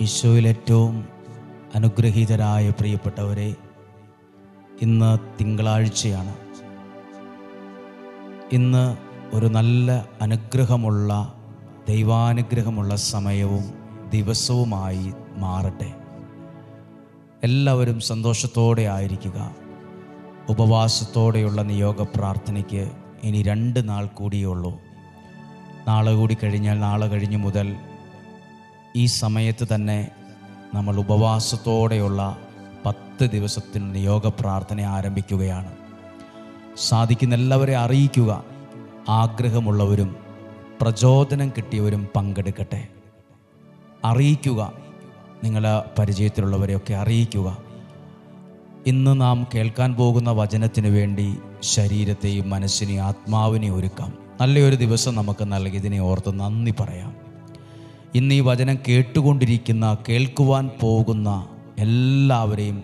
ഈശോയിൽ ഏറ്റവും അനുഗ്രഹീതരായ പ്രിയപ്പെട്ടവരെ ഇന്ന് തിങ്കളാഴ്ചയാണ്. ഇന്ന് ഒരു നല്ല അനുഗ്രഹമുള്ള ദൈവാനുഗ്രഹമുള്ള സമയവും ദിവസവുമായി മാറട്ടെ. എല്ലാവരും സന്തോഷത്തോടെ ആയിരിക്കുക. ഉപവാസത്തോടെയുള്ള നിയോഗ പ്രാർത്ഥനയ്ക്ക് ഇനി രണ്ട് നാൾ കൂടിയേ ഉള്ളൂ. നാളെ കൂടി കഴിഞ്ഞാൽ നാളെ കഴിഞ്ഞ് മുതൽ ഈ സമയത്ത് തന്നെ നമ്മൾ ഉപവാസത്തോടെയുള്ള പത്ത് ദിവസത്തിന് നിയോഗ പ്രാർത്ഥന ആരംഭിക്കുകയാണ്. സാധിക്കുന്ന എല്ലാവരെ അറിയിക്കുക ആഗ്രഹമുള്ളവരും പ്രചോദനം കിട്ടിയവരും പങ്കെടുക്കട്ടെ. അറിയിക്കുക നിങ്ങളെ പരിചയത്തിലുള്ളവരെയൊക്കെ അറിയിക്കുക. ഇന്ന് നാം കേൾക്കാൻ പോകുന്ന വചനത്തിന് വേണ്ടി ശരീരത്തെയും മനസ്സിനെയും ആത്മാവിനെയും ഒരുക്കാം. നല്ലൊരു ദിവസം നമുക്ക് നൽകിയതിനെ ഓർത്ത് നന്ദി പറയാം. ഇന്ന് ഈ വചനം കേട്ടുകൊണ്ടിരിക്കുന്ന കേൾക്കുവാൻ പോകുന്ന എല്ലാവരെയും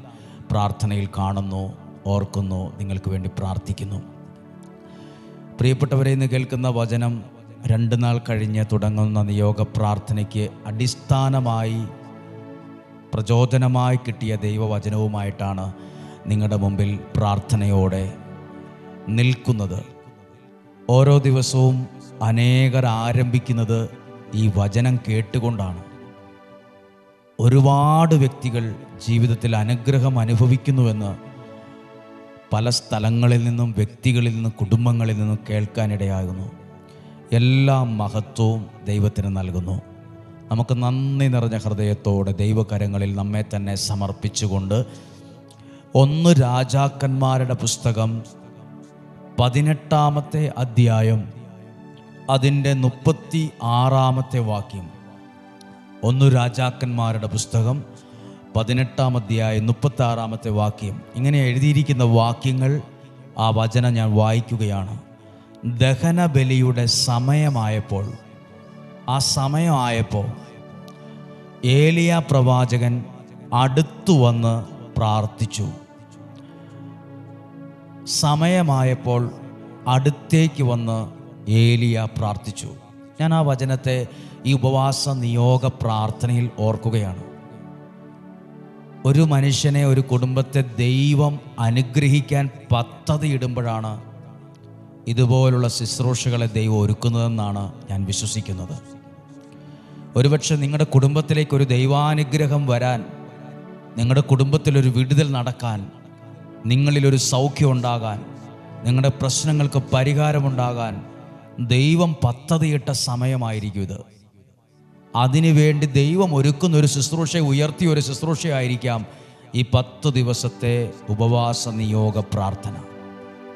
പ്രാർത്ഥനയിൽ കാണുന്നു ഓർക്കുന്നു നിങ്ങൾക്ക് വേണ്ടി പ്രാർത്ഥിക്കുന്നു. പ്രിയപ്പെട്ടവരെ ഇന്ന് കേൾക്കുന്ന വചനം രണ്ട് നാൾ കഴിഞ്ഞ് തുടങ്ങുന്ന നിയോഗ പ്രാർത്ഥനയ്ക്ക് അടിസ്ഥാനമായി പ്രചോദനമായി കിട്ടിയ ദൈവവചനവുമായിട്ടാണ് നിങ്ങളുടെ മുമ്പിൽ പ്രാർത്ഥനയോടെ നിൽക്കുന്നത്. ഓരോ ദിവസവും അനേകർ ആരംഭിക്കുന്നത് ഈ വചനം കേട്ടുകൊണ്ടാണ്. ഒരുപാട് വ്യക്തികൾ ജീവിതത്തിൽ അനുഗ്രഹം അനുഭവിക്കുന്നുവെന്ന് പല സ്ഥലങ്ങളിൽ നിന്നും വ്യക്തികളിൽ നിന്നും കുടുംബങ്ങളിൽ നിന്നും കേൾക്കാനിടയാകുന്നു. എല്ലാ മഹത്വവും ദൈവത്തിന് നൽകുന്നു. നമുക്ക് നന്ദി നിറഞ്ഞ ഹൃദയത്തോടെ ദൈവകരങ്ങളിൽ നമ്മെ തന്നെ സമർപ്പിച്ചുകൊണ്ട് ഒന്ന് രാജാക്കന്മാരുടെ പുസ്തകം പതിനെട്ടാമത്തെ അധ്യായം അതിന്റെ മുപ്പത്തി ആറാമത്തെ വാക്യം. ഒന്ന് രാജാക്കന്മാരുടെ പുസ്തകം പതിനെട്ടാം അധ്യായം മുപ്പത്തി ആറാമത്തെ വാക്യം. ഇങ്ങനെ എഴുതിയിരിക്കുന്ന വാക്യങ്ങൾ ആ വചനം ഞാൻ വായിക്കുകയാണ്. ദഹനബലിയുടെ സമയമായപ്പോൾ ആ സമയമായപ്പോൾ ഏലിയ പ്രവാചകൻ അടുത്തു വന്ന് പ്രാർത്ഥിച്ചു. സമയമായപ്പോൾ അടുത്തേക്ക് വന്ന് ഏലിയ പ്രാർത്ഥിച്ചു. ഞാൻ ആ വചനത്തെ ഈ ഉപവാസ നിയോഗ പ്രാർത്ഥനയിൽ ഓർക്കുകയാണ്. ഒരു മനുഷ്യനെ ഒരു കുടുംബത്തെ ദൈവം അനുഗ്രഹിക്കാൻ പദ്ധതിയിടുമ്പോഴാണ് ഇതുപോലുള്ള ശുശ്രൂഷകളെ ദൈവം ഒരുക്കുന്നതെന്നാണ് ഞാൻ വിശ്വസിക്കുന്നത്. ഒരുപക്ഷെ നിങ്ങളുടെ കുടുംബത്തിലേക്ക് ഒരു ദൈവാനുഗ്രഹം വരാൻ നിങ്ങളുടെ കുടുംബത്തിലൊരു വിടുതൽ നടക്കാൻ നിങ്ങളിലൊരു സൗഖ്യം ഉണ്ടാകാൻ നിങ്ങളുടെ പ്രശ്നങ്ങൾക്ക് പരിഹാരമുണ്ടാകാൻ ദൈവം പദ്ധതിയിട്ട സമയമായിരിക്കും ഇത്. അതിനുവേണ്ടി ദൈവം ഒരുക്കുന്ന ഒരു ശുശ്രൂഷ ഉയർത്തിയ ഒരു ശുശ്രൂഷയായിരിക്കാം ഈ പത്ത് ദിവസത്തെ ഉപവാസ നിയോഗ പ്രാർത്ഥന.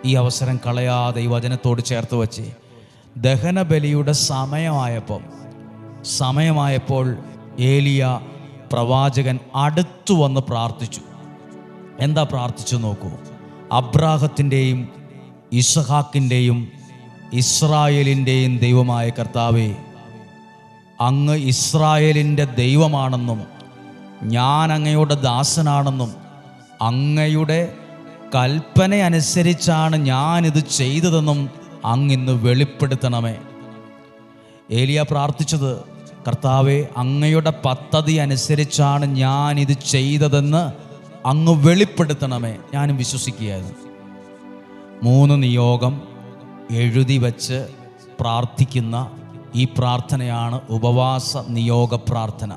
ഈ അവസരം കളയാതെ ഈ വചനത്തോട് ചേർത്ത് വച്ച് ദഹനബലിയുടെ സമയമായപ്പം സമയമായപ്പോൾ ഏലിയ പ്രവാചകൻ അടുത്തു വന്ന് പ്രാർത്ഥിച്ചു. എന്താ പ്രാർത്ഥിച്ചു നോക്കൂ? അബ്രാഹത്തിന്റെയും ഇസഹാക്കിന്റെയും ഇസ്രായേലിന്റെയും ദൈവമായ കർത്താവേ അങ്ങ് ഇസ്രായേലിന്റെ ദൈവമാണെന്നും ഞാൻ അങ്ങയുടെ ദാസനാണെന്നും അങ്ങയുടെ കൽപ്പന അനുസരിച്ചാണ് ഞാനിത് ചെയ്തതെന്നും അങ്ങിന്ന് വെളിപ്പെടുത്തണമേ. ഏലിയ പ്രാർത്ഥിച്ചത് കർത്താവെ അങ്ങയുടെ പദ്ധതി അനുസരിച്ചാണ് ഞാനിത് ചെയ്തതെന്ന് അങ്ങ് വെളിപ്പെടുത്തണമേ. ഞാനും വിശ്വസിക്കുകയായിരുന്നു. മൂന്ന് നിയോഗം എഴുതി വച്ച് പ്രാർത്ഥിക്കുന്ന ഈ പ്രാർത്ഥനയാണ് ഉപവാസ നിയോഗ പ്രാർത്ഥന.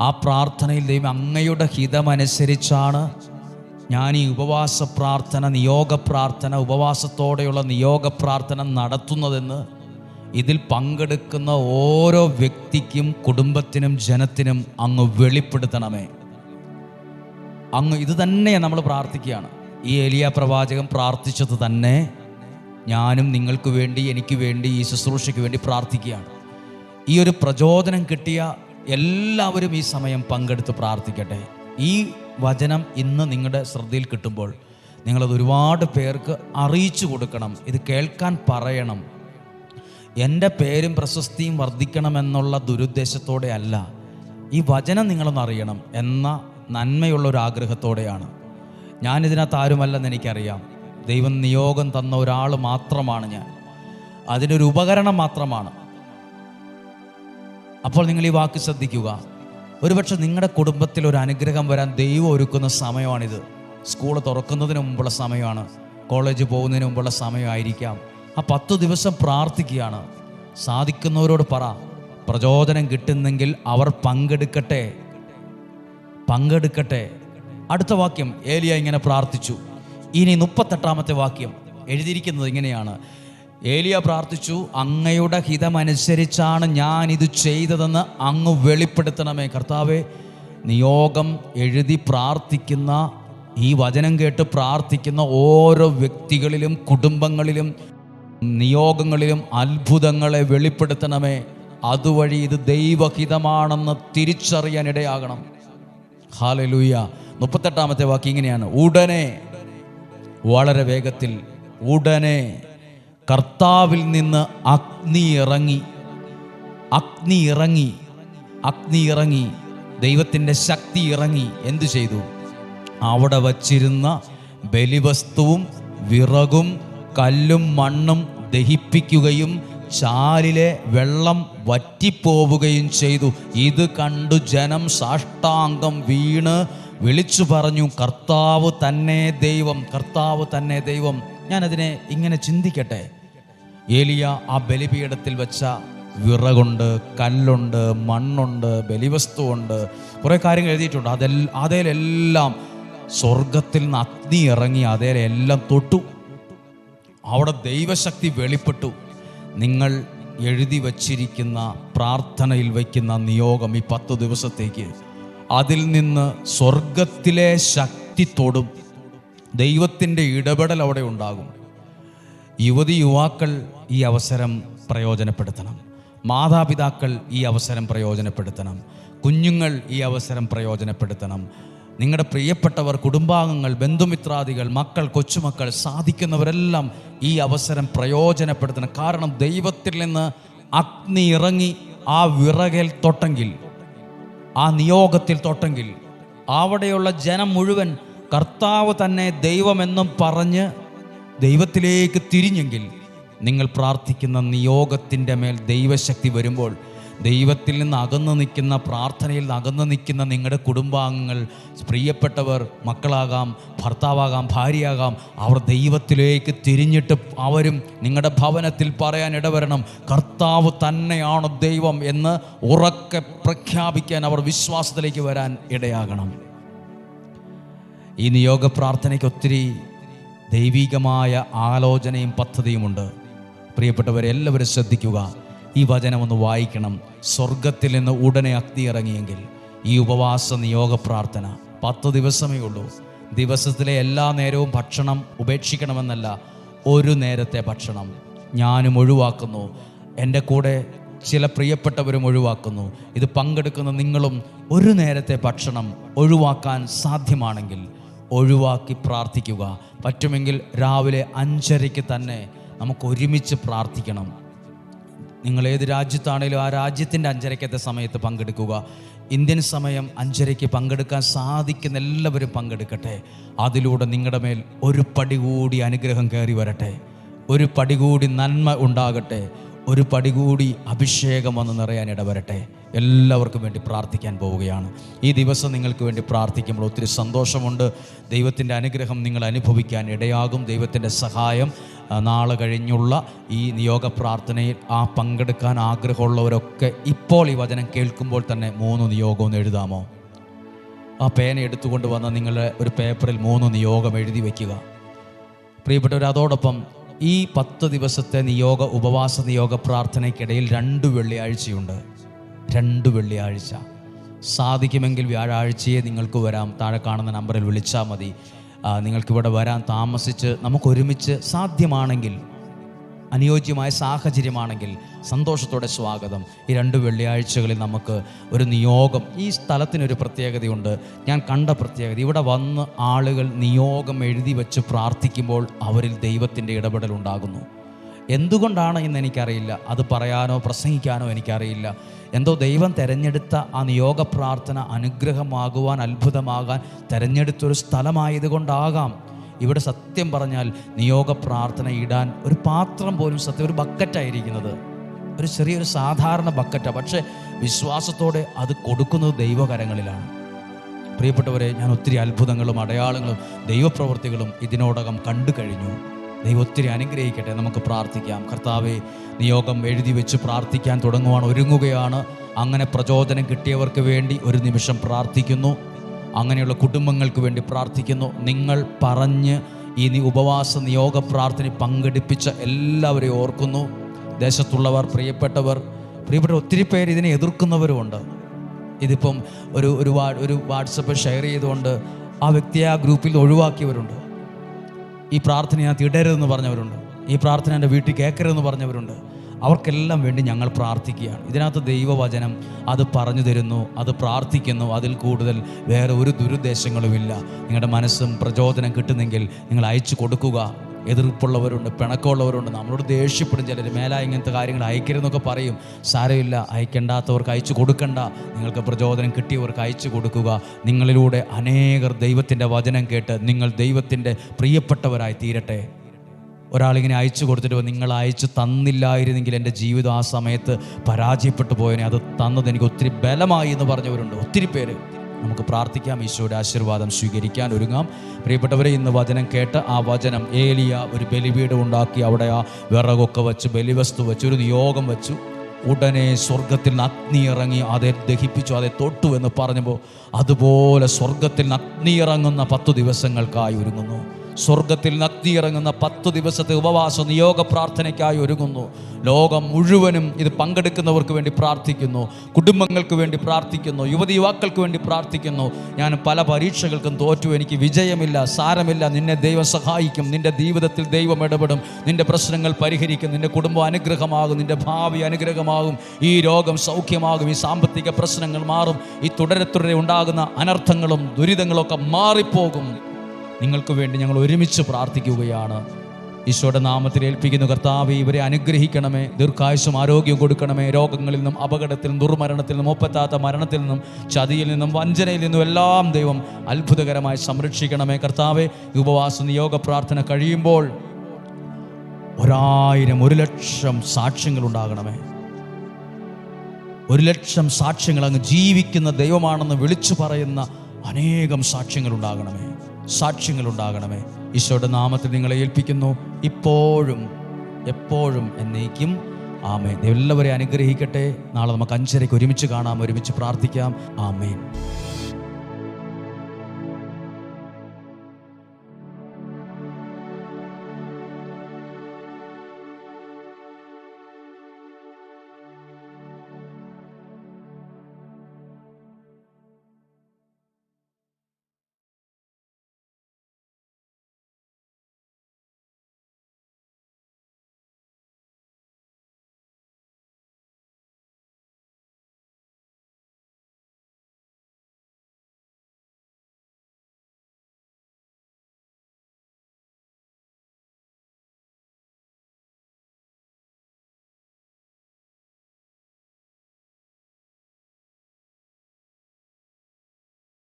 ആ പ്രാർത്ഥനയിൽ ദൈവം അങ്ങയുടെ ഹിതമനുസരിച്ചാണ് ഞാൻ ഈ ഉപവാസ പ്രാർത്ഥന നിയോഗ പ്രാർത്ഥന ഉപവാസത്തോടെയുള്ള നിയോഗ പ്രാർത്ഥന നടത്തുന്നതെന്ന് ഇതിൽ പങ്കെടുക്കുന്ന ഓരോ വ്യക്തിക്കും കുടുംബത്തിനും ജനത്തിനും അങ്ങ് വെളിപ്പെടുത്തണമേ. അങ്ങ് ഇത് തന്നെ നമ്മൾ പ്രാർത്ഥിക്കുകയാണ്. ഈ എലിയ പ്രവാചകൻ പ്രാർത്ഥിച്ചത് തന്നെ ഞാനും നിങ്ങൾക്ക് വേണ്ടി എനിക്ക് വേണ്ടി ഈ ശുശ്രൂഷയ്ക്ക് വേണ്ടി പ്രാർത്ഥിക്കുകയാണ്. ഈ ഒരു പ്രചോദനം കിട്ടിയ എല്ലാവരും ഈ സമയം പങ്കെടുത്ത് പ്രാർത്ഥിക്കട്ടെ. ഈ വചനം ഇന്ന് നിങ്ങളുടെ ശ്രദ്ധയിൽ കിട്ടുമ്പോൾ നിങ്ങളത് ഒരുപാട് പേർക്ക് അറിയിച്ചു കൊടുക്കണം. ഇത് കേൾക്കാൻ പറയണം. എന്റെ പേരും പ്രശസ്തിയും വർദ്ധിക്കണമെന്നുള്ള ദുരുദ്ദേശത്തോടെ അല്ല. ഈ വചനം നിങ്ങളൊന്ന് അറിയണം എന്ന നന്മയുള്ള ഒരു ആഗ്രഹത്തോടെയാണ്. ഞാനിതിനകത്ത് ആരുമല്ലെന്ന് എനിക്കറിയാം. ദൈവം നിയോഗം തന്ന ഒരാൾ മാത്രമാണ് ഞാൻ. അതിനൊരു ഉപകരണം മാത്രമാണ്. അപ്പോൾ നിങ്ങൾ ഈ വാക്ക് ശ്രദ്ധിക്കുക. ഒരുപക്ഷെ നിങ്ങളുടെ കുടുംബത്തിൽ ഒരു അനുഗ്രഹം വരാൻ ദൈവം ഒരുക്കുന്ന സമയമാണിത്. സ്കൂൾ തുറക്കുന്നതിന് മുമ്പുള്ള സമയമാണ്. കോളേജ് പോകുന്നതിന് മുമ്പുള്ള സമയമായിരിക്കാം. ആ പത്ത് ദിവസം പ്രാർത്ഥിക്കുകയാണ്. സാധിക്കുന്നവരോട് പറ പ്രചോദനം കിട്ടുന്നെങ്കിൽ അവർ പങ്കെടുക്കട്ടെ. പങ്കെടുക്കട്ടെ. അടുത്ത വാക്യം ഏലിയ ഇങ്ങനെ പ്രാർത്ഥിച്ചു. ഇനി മുപ്പത്തെട്ടാമത്തെ വാക്യം എഴുതിയിരിക്കുന്നത് ഇങ്ങനെയാണ്. ഏലിയ പ്രാർത്ഥിച്ചു അങ്ങയുടെ ഹിതമനുസരിച്ചാണ് ഞാൻ ഇത് ചെയ്തതെന്ന് അങ്ങ് വെളിപ്പെടുത്തണമേ. കർത്താവെ നിയോഗം എഴുതി പ്രാർത്ഥിക്കുന്ന ഈ വചനം കേട്ട് പ്രാർത്ഥിക്കുന്ന ഓരോ വ്യക്തികളിലും കുടുംബങ്ങളിലും നിയോഗങ്ങളിലും അത്ഭുതങ്ങളെ വെളിപ്പെടുത്തണമേ. അതുവഴി ഇത് ദൈവഹിതമാണെന്ന് തിരിച്ചറിയാൻ ഇടയാകണം ഹാലലൂയ മുപ്പത്തെട്ടാമത്തെ വാക്ക് ഇങ്ങനെയാണ്. ഉടനെ വളരെ വേഗത്തിൽ ഉടനെ കർത്താവിൽ നിന്ന് അഗ്നി ഇറങ്ങി അഗ്നി ഇറങ്ങി അഗ്നി ഇറങ്ങി ദൈവത്തിന്റെ ശക്തി ഇറങ്ങി. എന്തു ചെയ്തു? അവിടെ വച്ചിരുന്ന ബലിവസ്തുവും വിറകും കല്ലും മണ്ണും ദഹിപ്പിക്കുകയും ചാലിലെ വെള്ളം വറ്റിപ്പോവുകയും ചെയ്തു. ഇത് കണ്ടു ജനം സാഷ്ടാംഗം വീണ് വിളിച്ചു പറഞ്ഞു കർത്താവ് തന്നെ ദൈവം കർത്താവ് തന്നെ ദൈവം. ഞാനതിനെ ഇങ്ങനെ ചിന്തിക്കട്ടെ. ഏലിയ ആ ബലിപീഠത്തിൽ വെച്ച വിറകുണ്ട് കല്ലുണ്ട് മണ്ണുണ്ട് ബലിവസ്തുവുണ്ട് കുറേ കാര്യങ്ങൾ എഴുതിയിട്ടുണ്ട്. അതെ അതേലെല്ലാം സ്വർഗത്തിൽ നിന്ന് അഗ്നി ഇറങ്ങി അതേലെല്ലാം തൊട്ടു. അവിടെ ദൈവശക്തി വെളിപ്പെട്ടു. നിങ്ങൾ എഴുതി വച്ചിരിക്കുന്ന പ്രാർത്ഥനയിൽ വയ്ക്കുന്ന നിയോഗം ഈ പത്ത് ദിവസത്തേക്ക് അതിൽ നിന്ന് സ്വർഗത്തിലെ ശക്തി തൊടും. ദൈവത്തിന്റെ ഇടപെടൽ അവിടെ ഉണ്ടാകും. യുവതി യുവാക്കൾ ഈ അവസരം പ്രയോജനപ്പെടുത്തണം. മാതാപിതാക്കൾ ഈ അവസരം പ്രയോജനപ്പെടുത്തണം. കുഞ്ഞുങ്ങൾ ഈ അവസരം പ്രയോജനപ്പെടുത്തണം. നിങ്ങളുടെ പ്രിയപ്പെട്ടവർ കുടുംബാംഗങ്ങൾ ബന്ധുമിത്രാദികൾ മക്കൾ കൊച്ചുമക്കൾ സാധിക്കുന്നവരെല്ലാം ഈ അവസരം പ്രയോജനപ്പെടുത്തണം. കാരണം ദൈവത്തിൽ നിന്ന് അഗ്നി ഇറങ്ങി ആ വിറകൽ തൊട്ടെങ്കിൽ ആ നിയോഗത്തിൽ തൊട്ടെങ്കിൽ അവിടെയുള്ള ജനം മുഴുവൻ കർത്താവ് തന്നെ ദൈവമെന്നും പറഞ്ഞ് ദൈവത്തിലേക്ക് തിരിഞ്ഞെങ്കിൽ നിങ്ങൾ പ്രാർത്ഥിക്കുന്ന നിയോഗത്തിന്റെ മേൽ ദൈവശക്തി വരുമ്പോൾ ദൈവത്തിൽ നിന്ന് അകന്നു നിൽക്കുന്ന പ്രാർത്ഥനയിൽ നിന്ന് അകന്നു നിൽക്കുന്ന നിങ്ങളുടെ കുടുംബാംഗങ്ങൾ പ്രിയപ്പെട്ടവർ മക്കളാകാം ഭർത്താവാകാം ഭാര്യയാകാം അവർ ദൈവത്തിലേക്ക് തിരിഞ്ഞിട്ട് അവരും നിങ്ങളുടെ ഭവനത്തിൽ പറയാൻ ഇടവരണം. കർത്താവ് തന്നെയാണ് ദൈവം എന്ന് ഉറക്കെ പ്രഖ്യാപിക്കാൻ അവർ വിശ്വാസത്തിലേക്ക് വരാൻ ഇടയാകണം. ഈ നിയോഗ പ്രാർത്ഥനയ്ക്ക് ഒത്തിരി ദൈവികമായ ആലോചനയും പദ്ധതിയുമുണ്ട്. പ്രിയപ്പെട്ടവരെ എല്ലാവരും ശ്രദ്ധിക്കുക. ഈ വചനം ഒന്ന് വായിക്കണം. സ്വർഗത്തിൽ നിന്ന് ഉടനെ അഗ്നി ഇറങ്ങിയെങ്കിൽ ഈ ഉപവാസ നിയോഗ പ്രാർത്ഥന പത്ത് ദിവസമേ ഉള്ളൂ. ദിവസത്തിലെ എല്ലാ നേരവും ഭക്ഷണം ഉപേക്ഷിക്കണമെന്നല്ല ഒരു നേരത്തെ ഭക്ഷണം ഞാനും ഒഴിവാക്കുന്നു. എന്റെ കൂടെ ചില പ്രിയപ്പെട്ടവരും ഒഴിവാക്കുന്നു. ഇത് പങ്കെടുക്കുന്ന നിങ്ങളും ഒരു നേരത്തെ ഭക്ഷണം ഒഴിവാക്കാൻ സാധ്യമാണെങ്കിൽ ഒഴിവാക്കി പ്രാർത്ഥിക്കുക. പറ്റുമെങ്കിൽ രാവിലെ അഞ്ചരയ്ക്ക് തന്നെ നമുക്ക് ഒരുമിച്ച് പ്രാർത്ഥിക്കണം. നിങ്ങൾ ഏത് രാജ്യത്താണേലും ആ രാജ്യത്തിന്റെ അഞ്ചരയ്ക്കത്തെ സമയത്ത് പങ്കെടുക്കുക. ഇന്ത്യൻ സമയം അഞ്ചരയ്ക്ക് പങ്കെടുക്കാൻ സാധിക്കുന്ന എല്ലാവരും പങ്കെടുക്കട്ടെ. അതിലൂടെ നിങ്ങളുടെ മേൽ ഒരു പടി കൂടി അനുഗ്രഹം കയറി വരട്ടെ. ഒരു പടി കൂടി നന്മ ഉണ്ടാകട്ടെ. ഒരു പടി കൂടി അഭിഷേകം വന്ന് നിറയാൻ ഇടവരട്ടെ. എല്ലാവർക്കും വേണ്ടി പ്രാർത്ഥിക്കാൻ പോവുകയാണ്. ഈ ദിവസം നിങ്ങൾക്ക് വേണ്ടി പ്രാർത്ഥിക്കുമ്പോൾ ഒത്തിരി സന്തോഷമുണ്ട്. ദൈവത്തിന്റെ അനുഗ്രഹം നിങ്ങൾ അനുഭവിക്കാൻ ഇടയാകും. ദൈവത്തിന്റെ സഹായം നാളെ കഴിഞ്ഞുള്ള ഈ നിയോഗ പ്രാർത്ഥനയിൽ ആ പങ്കെടുക്കാൻ ആഗ്രഹമുള്ളവരൊക്കെ ഇപ്പോൾ ഈ വചനം കേൾക്കുമ്പോൾ തന്നെ മൂന്ന് നിയോഗം ഒന്ന് എഴുതാമോ? ആ പേന എടുത്തുകൊണ്ട് വന്ന നിങ്ങളുടെ ഒരു പേപ്പറിൽ മൂന്ന് നിയോഗം എഴുതി വയ്ക്കുക. പ്രിയപ്പെട്ടവർ അതോടൊപ്പം ഈ പത്ത് ദിവസത്തെ നിയോഗ ഉപവാസ നിയോഗ പ്രാർത്ഥനയ്ക്കിടയിൽ രണ്ട് വെള്ളിയാഴ്ചയുണ്ട്. രണ്ട് വെള്ളിയാഴ്ച. സാധിക്കുമെങ്കിൽ വ്യാഴാഴ്ചയെ നിങ്ങൾക്ക് വരാം. താഴെ കാണുന്ന നമ്പറിൽ വിളിച്ചാൽ മതി. നിങ്ങൾക്കിവിടെ വരാൻ താമസിച്ച് നമുക്കൊരുമിച്ച് സാധ്യമാണെങ്കിൽ അനുയോജ്യമായ സാഹചര്യമാണെങ്കിൽ സന്തോഷത്തോടെ സ്വാഗതം. ഈ രണ്ട് വെള്ളിയാഴ്ചകളിൽ നമുക്ക് ഒരു നിയോഗം ഈ സ്ഥലത്തിനൊരു പ്രത്യേകതയുണ്ട്. ഞാൻ കണ്ട പ്രത്യേകത ഇവിടെ വന്ന് ആളുകൾ നിയോഗം എഴുതി വെച്ച് പ്രാർത്ഥിക്കുമ്പോൾ അവരിൽ ദൈവത്തിന്റെ ഇടപെടൽ ഉണ്ടാകുന്നു. എന്തുകൊണ്ടാണ് എന്ന് എനിക്കറിയില്ല. അത് പറയാനോ പ്രസംഗിക്കാനോ എനിക്കറിയില്ല. എന്തോ ദൈവം തിരഞ്ഞെടുത്ത ആ നിയോഗ പ്രാർത്ഥന അനുഗ്രഹമാകുവാൻ അത്ഭുതമാകാൻ തിരഞ്ഞെടുത്തൊരു സ്ഥലമായതുകൊണ്ടാകാം. ഇവിടെ സത്യം പറഞ്ഞാൽ നിയോഗ പ്രാർത്ഥന ഇടാൻ ഒരു പാത്രം പോലും സത്യം ഒരു ബക്കറ്റായിരിക്കുന്നത് ഒരു ചെറിയൊരു സാധാരണ ബക്കറ്റാണ് പക്ഷേ വിശ്വാസത്തോടെ അത് കൊടുക്കുന്നത് ദൈവകരങ്ങളിലാണ്. പ്രിയപ്പെട്ടവരെ ഞാൻ ഒത്തിരി അത്ഭുതങ്ങളും അടയാളങ്ങളും ദൈവപ്രവൃത്തികളും ഇതിനോടകം കണ്ടു കഴിഞ്ഞു. ദൈവം ഒത്തിരി അനുഗ്രഹിക്കട്ടെ. നമുക്ക് പ്രാർത്ഥിക്കാം. കർത്താവെ നിയോഗം എഴുതി വെച്ച് പ്രാർത്ഥിക്കാൻ തുടങ്ങുവാൻ ഒരുങ്ങുകയാണ്. അങ്ങനെ പ്രചോദനം കിട്ടിയവർക്ക് വേണ്ടി ഒരു നിമിഷം പ്രാർത്ഥിക്കുന്നു. അങ്ങനെയുള്ള കുടുംബങ്ങൾക്ക് വേണ്ടി പ്രാർത്ഥിക്കുന്നു. നിങ്ങൾ പറഞ്ഞ് ഈ ഉപവാസ നിയോഗ പ്രാർത്ഥന പങ്കെടുപ്പിച്ച എല്ലാവരെയും ഓർക്കുന്നു. ദേശത്തുള്ളവർ പ്രിയപ്പെട്ടവർ പ്രിയപ്പെട്ട ഒത്തിരി പേര് ഇതിനെ എതിർക്കുന്നവരുമുണ്ട്. ഇതിപ്പം ഒരു ഒരു വാ ഒരു വാട്സപ്പ് ഷെയർ ചെയ്തുകൊണ്ട് ആ വ്യക്തിയെ ആ ഗ്രൂപ്പിൽ ഒഴിവാക്കിയവരുണ്ട്. ഈ പ്രാർത്ഥന ഞാൻ ഇടരുതെന്ന് പറഞ്ഞവരുണ്ട്. ഈ പ്രാർത്ഥന എന്റെ വീട്ടിൽ കേൾക്കരുതെന്ന് പറഞ്ഞവരുണ്ട്. അവർക്കെല്ലാം വേണ്ടി ഞങ്ങൾ പ്രാർത്ഥിക്കുകയാണ്. ഇതിനകത്ത് ദൈവവചനം അത് പറഞ്ഞു തരുന്നു അത് പ്രാർത്ഥിക്കുന്നു. അതിൽ കൂടുതൽ വേറെ ഒരു ദുരുദ്ദേശങ്ങളുമില്ല. നിങ്ങളുടെ മനസ്സും പ്രചോദനം കിട്ടുന്നെങ്കിൽ നിങ്ങൾ അയച്ചു കൊടുക്കുക. എതിർപ്പുള്ളവരുണ്ട് പിണക്കമുള്ളവരുണ്ട്. നമ്മളോട് ദേഷ്യപ്പെടും ചിലർ. മേല ഇങ്ങനത്തെ കാര്യങ്ങൾ അയക്കരുതെന്നൊക്കെ പറയും. സാരമില്ല അയക്കേണ്ടാത്തവർക്ക് അയച്ചു കൊടുക്കണ്ട. നിങ്ങൾക്ക് പ്രചോദനം കിട്ടിയവർക്ക് അയച്ചു കൊടുക്കുക. നിങ്ങളിലൂടെ അനേകർ ദൈവത്തിന്റെ വചനം കേട്ട് നിങ്ങൾ ദൈവത്തിന്റെ പ്രിയപ്പെട്ടവരായി തീരട്ടെ. ഒരാളിങ്ങനെ അയച്ചു കൊടുത്തിട്ട് "ഓ, നിങ്ങൾ അയച്ചു തന്നില്ലായിരുന്നെങ്കിൽ എന്റെ ജീവിതം ആ സമയത്ത് പരാജയപ്പെട്ടു പോയനെ. അത് തന്നത് എനിക്ക് ഒത്തിരി ബലമായി എന്ന് പറഞ്ഞവരുണ്ട്. ഒത്തിരി പേര്. നമുക്ക് പ്രാർത്ഥിക്കാം. ഈശോയുടെ ആശീർവാദം സ്വീകരിക്കാൻ ഒരുങ്ങാം. പ്രിയപ്പെട്ടവരെ ഇന്ന് വചനം കേട്ട് ആ വചനം ഏലിയ ഒരു ബലിവീട് ഉണ്ടാക്കി അവിടെ ആ വിറകൊക്കെ വെച്ച് ബലിവസ്തു വെച്ച് ഒരു നിയോഗം വെച്ചു. ഉടനെ സ്വർഗത്തിൽ നിന്ന് അഗ്നി ഇറങ്ങി അതെ ദഹിപ്പിച്ചു അതെ തൊട്ടു എന്ന് പറഞ്ഞപ്പോൾ അതുപോലെ സ്വർഗത്തിൽ നിന്ന് അഗ്നി ഇറങ്ങുന്ന പത്തു ദിവസങ്ങൾക്കായി ഒരുങ്ങുന്നു. സ്വർഗത്തിൽ നഗ്നി ഇറങ്ങുന്ന പത്ത് ദിവസത്തെ ഉപവാസ നിയോഗ പ്രാർത്ഥനയ്ക്കായി ഒരുങ്ങുന്നു. ലോകം മുഴുവനും ഇത് പങ്കെടുക്കുന്നവർക്ക് വേണ്ടി പ്രാർത്ഥിക്കുന്നു. കുടുംബങ്ങൾക്ക് വേണ്ടി പ്രാർത്ഥിക്കുന്നു. യുവതി യുവാക്കൾക്ക് വേണ്ടി പ്രാർത്ഥിക്കുന്നു. ഞാൻ പല പരീക്ഷകൾക്കും തോറ്റു. എനിക്ക് വിജയമില്ല സാരമില്ല. നിന്നെ ദൈവം സഹായിക്കും. നിന്റെ ജീവിതത്തിൽ ദൈവം ഇടപെടും. നിന്റെ പ്രശ്നങ്ങൾ പരിഹരിക്കും. നിന്റെ കുടുംബം അനുഗ്രഹമാകും. നിന്റെ ഭാവി അനുഗ്രഹമാകും. ഈ രോഗം സൗഖ്യമാകും. ഈ സാമ്പത്തിക പ്രശ്നങ്ങൾ മാറും. ഈ തുടരെ തുടരെ ഉണ്ടാകുന്ന അനർത്ഥങ്ങളും ദുരിതങ്ങളും ഒക്കെ മാറിപ്പോകും. നിങ്ങൾക്ക് വേണ്ടി ഞങ്ങൾ ഒരുമിച്ച് പ്രാർത്ഥിക്കുകയാണ്. ഈശോയുടെ നാമത്തിൽ ഏൽപ്പിക്കുന്നു കർത്താവ് ഇവരെ അനുഗ്രഹിക്കണമേ ദീർഘായുസും ആരോഗ്യം കൊടുക്കണമേ. രോഗങ്ങളിൽ നിന്നും അപകടത്തിൽ നിന്നും ദുർമരണത്തിൽ നിന്നും ഒപ്പത്താത്ത മരണത്തിൽ നിന്നും ചതിയിൽ നിന്നും വഞ്ചനയിൽ നിന്നും എല്ലാം ദൈവം അത്ഭുതകരമായി സംരക്ഷിക്കണമേ. കർത്താവെ ഉപവാസ നിയോഗ പ്രാർത്ഥന കഴിയുമ്പോൾ ഒരായിരം ഒരു ലക്ഷം സാക്ഷ്യങ്ങൾ ഉണ്ടാകണമേ. ഒരു ലക്ഷം സാക്ഷ്യങ്ങൾ അങ്ങ് ജീവിക്കുന്ന ദൈവമാണെന്ന് വിളിച്ചു പറയുന്ന അനേകം സാക്ഷ്യങ്ങൾ ഉണ്ടാകണമേ. സാക്ഷ്യങ്ങൾ ഉണ്ടാകണമേ ഈശോയുടെ നാമത്തിൽ നിങ്ങളെ ഏൽപ്പിക്കുന്നു. ഇപ്പോഴും എപ്പോഴും എന്നേക്കും. ആമേൻ. എല്ലാവരെയും അനുഗ്രഹിക്കട്ടെ. നാളെ നമുക്ക് അഞ്ചരയ്ക്ക് ഒരുമിച്ച് കാണാം. ഒരുമിച്ച് പ്രാർത്ഥിക്കാം. ആമേൻ.